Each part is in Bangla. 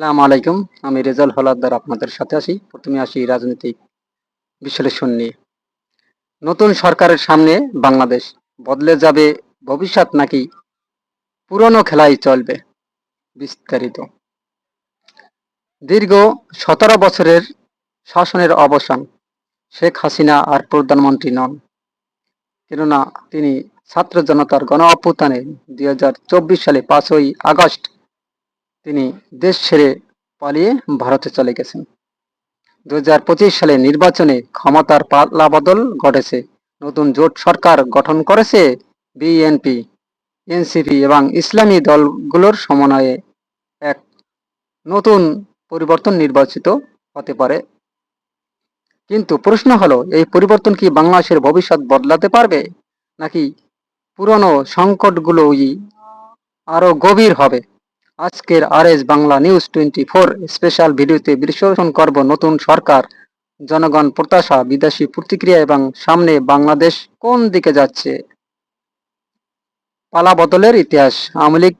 আসসালামু আলাইকুম। আমি রেজাল হলাদ্দার আপনাদের সাথে আসি প্রথমে আসি রাজনৈতিক বিশ্লেষণ নিয়ে। নতুন সরকারের সামনে বাংলাদেশ বদলে যাবে, ভবিষ্যৎ নাকি পুরনো খেলাই চলবে? বিস্তারিত। দীর্ঘ সতেরো বছরের শাসনের অবসান শেখ হাসিনা আর প্রধানমন্ত্রী নন। কেননা তিনি ছাত্র জনতার গণ অভ্যুত্থানে দুই সালে পাঁচই আগস্ট তিনি দেশ ছেড়ে পালিয়ে ভারতে চলে গেছেন। দুহাজার পঁচিশ সালে নির্বাচনে ক্ষমতার পাল্লাবদল ঘটেছে। নতুন জোট সরকার গঠন করেছে বিএনপি, এনসিপি এবং ইসলামী দলগুলোর সমন্বয়ে এক নতুন পরিবর্তন নির্বাচিত হতে পারে। কিন্তু প্রশ্ন হলো, এই পরিবর্তন কি বাংলাদেশের ভবিষ্যৎ বদলাতে পারবে, নাকি পুরনো সংকটগুলোই আরও গভীর হবে? আজকের R S Bangla news twenty four special ভিডিওতে বিশ্লেষণ করব নতুন সরকার, জনগণ প্রত্যাশা, বিদেশি প্রতিক্রিয়া এবং সামনে বাংলাদেশ কোন দিকে যাচ্ছে? পালা বদলের ইতিহাস, আওয়ামী লীগ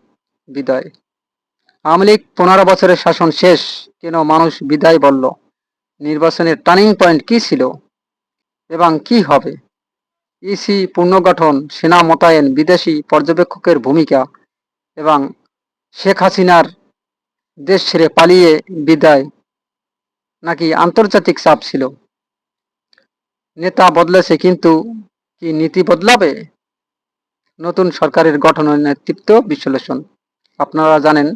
বিদায়। আওয়ামী লীগ পনেরো বছরের শাসন শেষ, কেন মানুষ বিদায় বলল? নির্বাচনের টার্নিং পয়েন্ট কি ছিল? এবং কি হবে? ইসি পুনর্গঠন, সেনা মোতায়েন, বিদেশি পর্যবেক্ষকের ভূমিকা এবং শেখ হাসিনার দেশ ছেড়ে পালিয়ে বিদায় নাকি আন্তর্জাতিক চাপ ছিল? নেতা বদলেছে কিন্তু কি নীতি বদলাবে? নতুন সরকারের গঠনের নেতৃত্ব বিশ্লেষণ। আপনারা জানেন,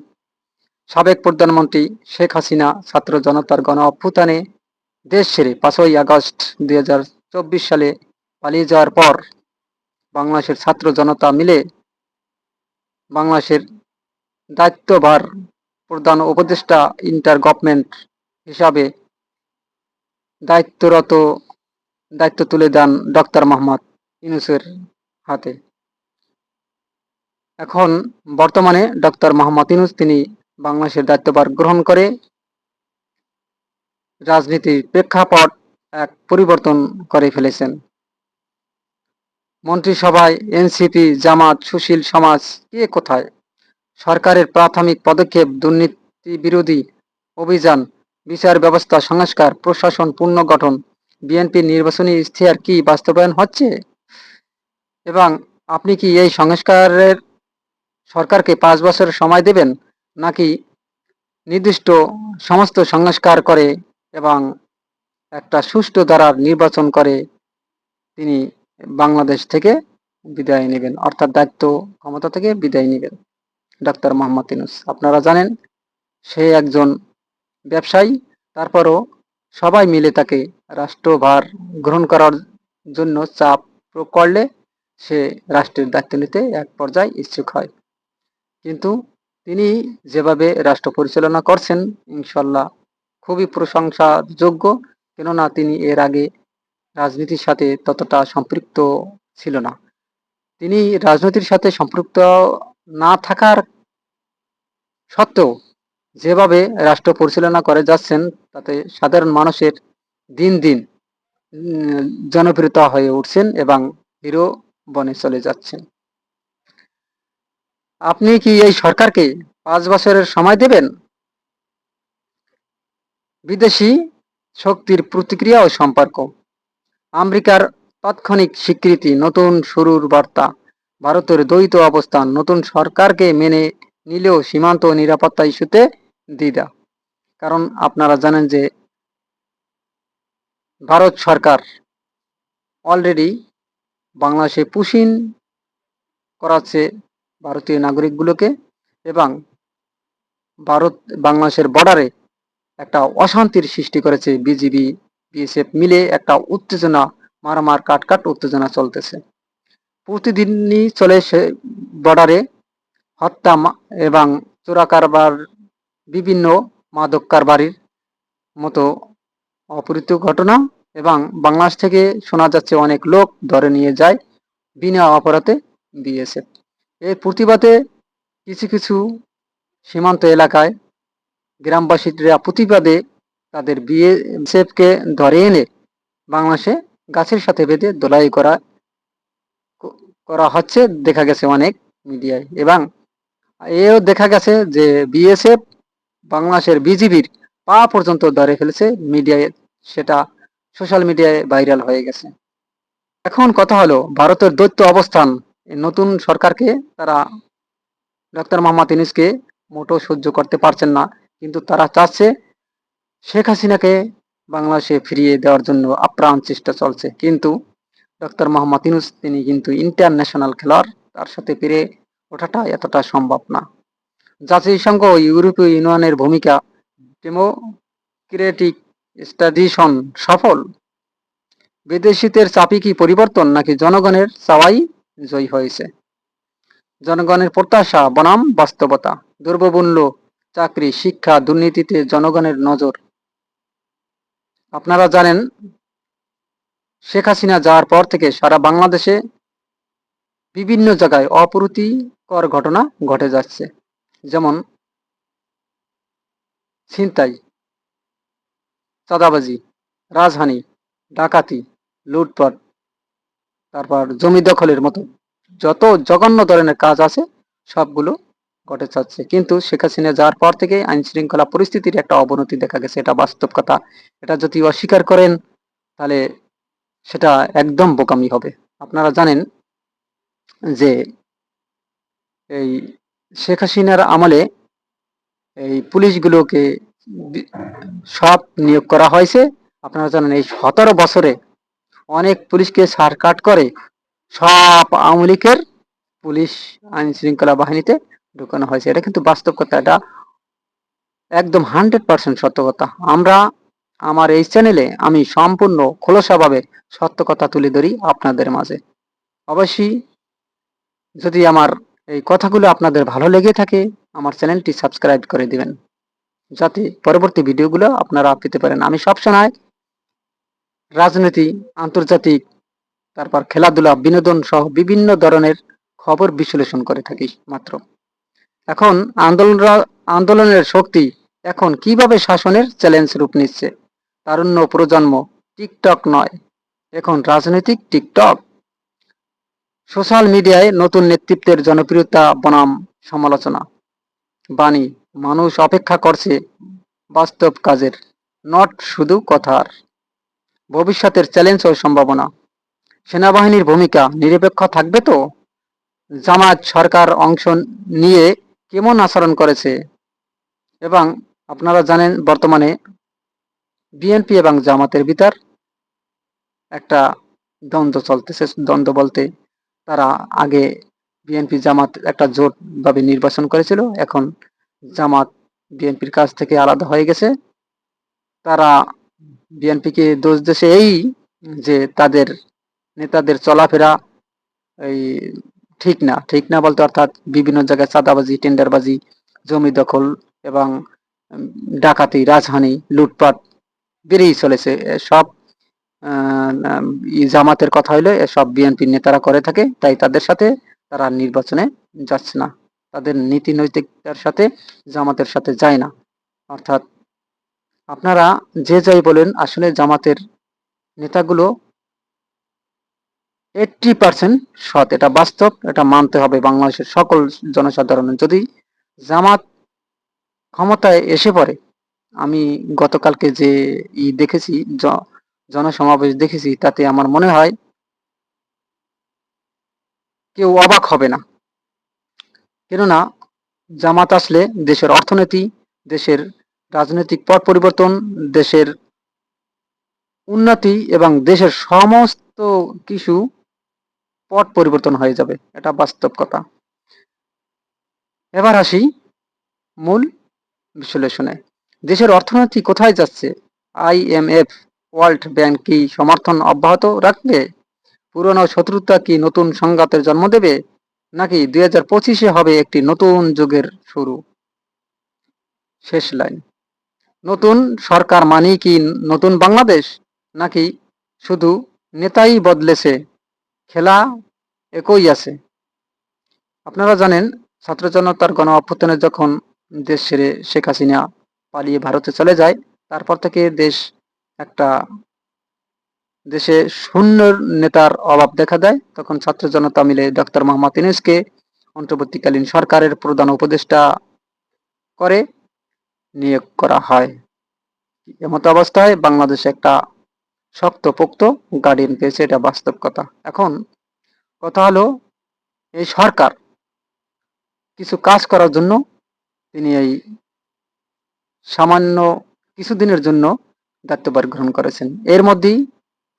সাবেক প্রধানমন্ত্রী শেখ হাসিনা ছাত্র জনতার গণ অভ্যুত্থানে দেশ ছেড়ে পাঁচই আগস্ট দুই হাজার চব্বিশ সালে পালিয়ে যাওয়ার পর বাংলাদেশের ছাত্র জনতা মিলে বাংলাদেশের দায়িত্বভার প্রধান উপদেষ্টা ইন্টার গভর্নমেন্ট হিসাবে দায়িত্বরত দায়িত্ব তুলে দেন ডক্টর মোহাম্মদ ইউনুসের হাতে। এখন বর্তমানে ডক্টর মোহাম্মদ ইউনুস তিনি বাংলাদেশের দায়িত্বভার গ্রহণ করে। রাজনীতির প্রেক্ষাপট এক পরিবর্তন করে ফেলেছেন। মন্ত্রিসভায় এনসিপি জামাত সুশীল সমাজ কে কোথায়? সরকারের প্রাথমিক পদক্ষেপ, দুর্নীতি বিরোধী অভিযান, বিচার ব্যবস্থা, সংস্কার, প্রশাসন পুনর্গঠন বিএনপির নির্বাচনী ইশতেহার কি বাস্তবায়ন হচ্ছে? এবং আপনি কি এই সংস্কারের সরকারকে পাঁচ বছর সময় দেবেন নাকি নির্দিষ্ট সমস্ত সংস্কার করে এবং একটা সুষ্ঠু দ্বারার নির্বাচন করে তিনি বাংলাদেশ থেকে বিদায় নেবেন? অর্থাৎ দায়িত্ব ক্ষমতা থেকে বিদায় নেবেন। ডাক্তার মোহাম্মদ ইনুস আপনারা জানেন, সে একজন ব্যবসায়ী, তারপরও সবাই মিলে তাকে রাষ্ট্রভার গ্রহণ করার জন্য চাপ প্রয়োগ করলে সে রাষ্ট্রের দায়িত্ব নিতে এক পর্যায়ে ইচ্ছুক হয়। কিন্তু তিনি যেভাবে রাষ্ট্র পরিচালনা করছেন ইনশাল্লাহ খুবই প্রশংসাযোগ্য, কেননা তিনি এর আগে রাজনীতির সাথে ততটা সম্পৃক্ত ছিল না। তিনি রাজনীতির সাথে সম্পৃক্ত না থাকার সত্ত্বেও যেভাবে রাষ্ট্র পরিচালনা করে যাচ্ছেন, তাতে সাধারণ মানুষের দিন দিন জনপ্রিয়তা হয়ে উঠছেন এবং হিরো বনে চলে যাচ্ছেন। আপনি কি এই সরকারকে পাঁচ বছরের সময় দেবেন? বিদেশি শক্তির প্রতিক্রিয়া ও সম্পর্ক। আমেরিকার তাৎক্ষণিক স্বীকৃতি, নতুন শুরুর বার্তা। ভারতের দ্বৈত অবস্থান নতুন সরকারকে মেনে নিলেও সীমান্ত নিরাপত্তা ইস্যুতে দ্বিধা। কারণ আপনারা জানেন যে ভারত সরকার অলরেডি বাংলাদেশে পুশিন করাচ্ছে ভারতীয় নাগরিকগুলোকে এবং ভারত বাংলাদেশের বর্ডারে একটা অশান্তির সৃষ্টি করেছে। বিজিবি, বিএসএফ মিলে একটা উত্তেজনা, মারামার কাট কাট উত্তেজনা চলতেছে। প্রতিদিনই চলে সে বর্ডারে হত্যা এবং চোরা কারবার, বিভিন্ন মাদক কারবারির মতো অপরিত ঘটনা এবং বাংলাদেশ থেকে শোনা যাচ্ছে অনেক লোক ধরে নিয়ে যায় বিনা অপরাধে বিএসএফ। এর প্রতিবাদে কিছু কিছু সীমান্ত এলাকায় গ্রামবাসীরা প্রতিবাদে তাদের বিএসএফকে ধরে এনে বাংলাদেশে গাছের সাথে বেঁধে দোলাই করা করা হচ্ছে, দেখা গেছে অনেক মিডিয়ায়। এবং এও দেখা গেছে যে বিএসএফ বাংলাদেশের বিজিবির পা পর্যন্ত ধরে ফেলেছে মিডিয়ায়, সেটা সোশ্যাল মিডিয়ায় ভাইরাল হয়ে গেছে। এখন কথা হলো, ভারতের দৈত্য অবস্থান নতুন সরকারকে তারা ডক্টর মোহাম্মদ ইউনুসকে মোটো সহ্য করতে পারছেন না, কিন্তু তারা চাচ্ছে শেখ হাসিনাকে বাংলাদেশে ফিরিয়ে দেওয়ার জন্য আপ্রাণ চেষ্টা চলছে। কিন্তু ডক্টর মোহাম্মদ ইউনুস, তিনি কিন্তু ইন্টারন্যাশনাল খেলোয়াড়। তার সাথে পেরে ওঠাটা এতটা সম্ভব না। জাতিসংঘ ও ইউরোপীয় ইউনিয়নের ভূমিকা ডেমোক্রেটিক স্টাডিশন সফল। বিদেশিদের চাপি কি পরিবর্তন নাকি জনগণের চাওয়াই জয়ী হয়েছে? জনগণের প্রত্যাশা, বনাম বাস্তবতা দুর্বমূল্য চাকরি, শিক্ষা, দুর্নীতিতে জনগণের নজর। আপনারা জানেন শেখ হাসিনা যাওয়ার পর থেকে সারা বাংলাদেশে বিভিন্ন জায়গায় অপ্রীতিকর ঘটনা ঘটে যাচ্ছে। যেমন ছিনতাই, চাঁদাবাজি, রাজহানি, ডাকাতি, লুটপাট, তারপর জমি দখলের মতো যত জঘন্য ধরনের কাজ আছে, সবগুলো ঘটে যাচ্ছে। কিন্তু শেখ হাসিনা যাওয়ার পর থেকে আইন শৃঙ্খলা পরিস্থিতির একটা অবনতি দেখা গেছে, এটা বাস্তব কথা। এটা যদি অস্বীকার করেন, তাহলে সেটা একদম বোকামি হবে। আপনারা জানেন যে এই শেখ হাসিনার আমলে এই পুলিশগুলোকে সব নিয়োগ করা হয়েছে। আপনারা জানেন এই সতেরো বছরে অনেক পুলিশকে সারকাট করে সব আওয়ামী পুলিশ আইন শৃঙ্খলা বাহিনীতে ঢুকানো হয়েছে। এটা কিন্তু বাস্তব কথা এটা একদম হান্ড্রেড পার্সেন্ট সত্য কথা আমরা আমার এই চ্যানেলে আমি সম্পূর্ণ খোলসাভাবে সত্য কথা তুলে ধরি আপনাদের মাঝে। অবশ্যই যদি আমার এই কথাগুলো আপনাদের ভালো লেগে থাকে, আমার চ্যানেলটি সাবস্ক্রাইব করে দিবেন। যাতে পরবর্তী ভিডিওগুলো আপনারা পেতে পারেন। আমি সবসময় রাজনীতি, আন্তর্জাতিক, তারপর খেলাধুলা, বিনোদন সহ বিভিন্ন ধরনের খবর বিশ্লেষণ করে থাকি মাত্র। এখন আন্দোলন আন্দোলনের শক্তি এখন কীভাবে শাসনের চ্যালেঞ্জ রূপ নিচ্ছে? তারুণ্য প্রজন্ম টিকটক নয়। এখন রাজনৈতিক টিকটক। সোশ্যাল মিডিয়ায় নতুন নেতৃত্বের জনপ্রিয়তা বনাম সমালোচনা। বাণী, মানুষ অপেক্ষা করছে বাস্তব কাজের, নট শুধু কথার। ভবিষ্যতের চ্যালেঞ্জ ও সম্ভাবনা। সেনাবাহিনীর ভূমিকা নিরপেক্ষ থাকবে তো? জামাত সরকার অংশ নিয়ে কেমন আচরণ করেছে? এবং আপনারা জানেন বর্তমানে বিএনপি এবং জামাতের ভিতর একটা দ্বন্দ্ব চলতেছে, দ্বন্দ্ব বলতে তারা আগে বিএনপি জামাত একটা জোট ভাবে নির্বাচন করেছিল, এখন জামাত বিএনপির কাছ থেকে আলাদা হয়ে গেছে। তারা বিএনপিকে দোষ দেশে এই যে তাদের নেতাদের চলাফেরা এই ঠিক না ঠিক না বলতে অর্থাৎ বিভিন্ন জায়গায় চাঁদাবাজি, টেন্ডারবাজি, জমি দখল এবং ডাকাতি, রাজহানি, লুটপাট বেড়েই চলেছে। সব জামাতের কথা হইলে সব বিএনপির নেতারা করে থাকে, তাই তাদের সাথে তারা নির্বাচনে যাচ্ছে না। তাদের নীতি নৈতিকতার সাথে জামাতের সাথে যায় না। অর্থাৎ আপনারা যে যাই বলেন, আসলে জামাতের নেতাগুলো এইটটি পার্সেন্ট সৎ। এটা বাস্তব, এটা মানতে হবে বাংলাদেশের সকল জনসাধারণের। যদি জামাত ক্ষমতায় এসে পড়ে আমি গতকালকে যে ই দেখেছি জনসমাবেশ দেখেছি, তাতে আমার মনে হয় কেউ অবাক হবে না। কেননা জামাত আসলে দেশের অর্থনীতি, দেশের রাজনৈতিক পট পরিবর্তন, দেশের উন্নতি এবং দেশের সমস্ত কিছু পট পরিবর্তন হয়ে যাবে, এটা বাস্তব কথা। এবার আসি মূল বিশ্লেষণে। দেশের অর্থনীতি কোথায় যাচ্ছে? আইএমএফ ওয়ার্ল্ড ব্যাংক কি সমর্থন অব্যাহত রাখবে? পুরনো শত্রুতা কি নতুন সংঘাতের জন্ম দেবে? নাকি দুই হাজার পঁচিশে হবে একটি নতুন যুগের শুরু? শেষ লাইন। নতুন সরকার মানেই কি নতুন বাংলাদেশ? নাকি শুধু নেতাই বদলেছে? খেলা একই আছে। আপনারা জানেন ছাত্র জনতার গণ অভ্যুত্থানে যখন দেশ ছেড়ে শেখ হাসিনা পালিয়ে ভারতে চলে যায়। তারপর থেকে দেশ একটা দেশে শূন্য নেতার অভাব দেখা দেয়। তখন ছাত্র জনতা মিলে ডক্টর মোহাম্মদ ইউনূসকে অন্তর্বর্তীকালীন সরকারের প্রধান উপদেষ্টা করে নিয়োগ করা হয়। এমতো অবস্থায় বাংলাদেশ একটা শক্ত পোক্ত গার্ডিয়ান পেয়েছে, এটা বাস্তব কথা। এখন কথা হলো, এই সরকার কিছু কাজ করার জন্য তিনি এই সামান্য কিছুদিনের জন্য দায়িত্বভার গ্রহণ করেছেন। এর মধ্যেই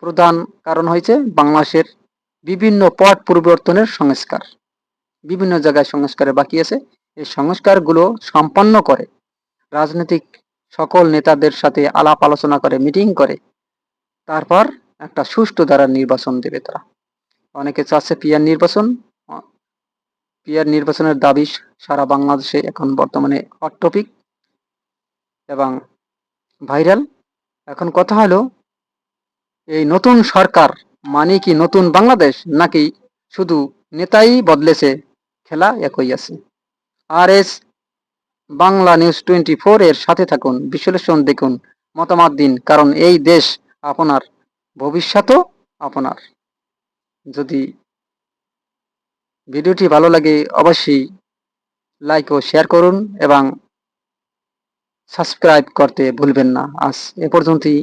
প্রধান কারণ হয়েছে বাংলাদেশের বিভিন্ন পট পরিবর্তনের সংস্কার। বিভিন্ন জায়গায় সংস্কারে বাকি আছে। এই সংস্কারগুলো সম্পন্ন করে রাজনৈতিক সকল নেতাদের সাথে আলাপ আলোচনা করে, মিটিং করে, তারপর একটা সুষ্ঠু দ্বারা নির্বাচন দেবে তারা। অনেকে চাচ্ছে পিয়ার নির্বাচন। পিয়ার নির্বাচনের দাবি সারা বাংলাদেশে এখন বর্তমানে হট টপিক এবং ভাইরাল। এখন কথা হলো, এই নতুন সরকার মানে কি নতুন বাংলাদেশ, নাকি শুধু নেতাই বদলেছে, খেলা একই আছে। R S Bangla news twenty four এর সাথে থাকুন, বিশ্লেষণ দেখুন, মতামত দিন, কারণ এই দেশ আপনার ভবিষ্যতও আপনার। যদি ভিডিওটি ভালো লাগে, অবশ্যই লাইক ও শেয়ার করুন এবং সাবস্ক্রাইব করতে ভুলবেন না। আজ এ পর্যন্তই।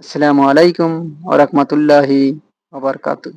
আসসালামু আলাইকুম ওরহমতুল্লাহি ওবরকাতুহ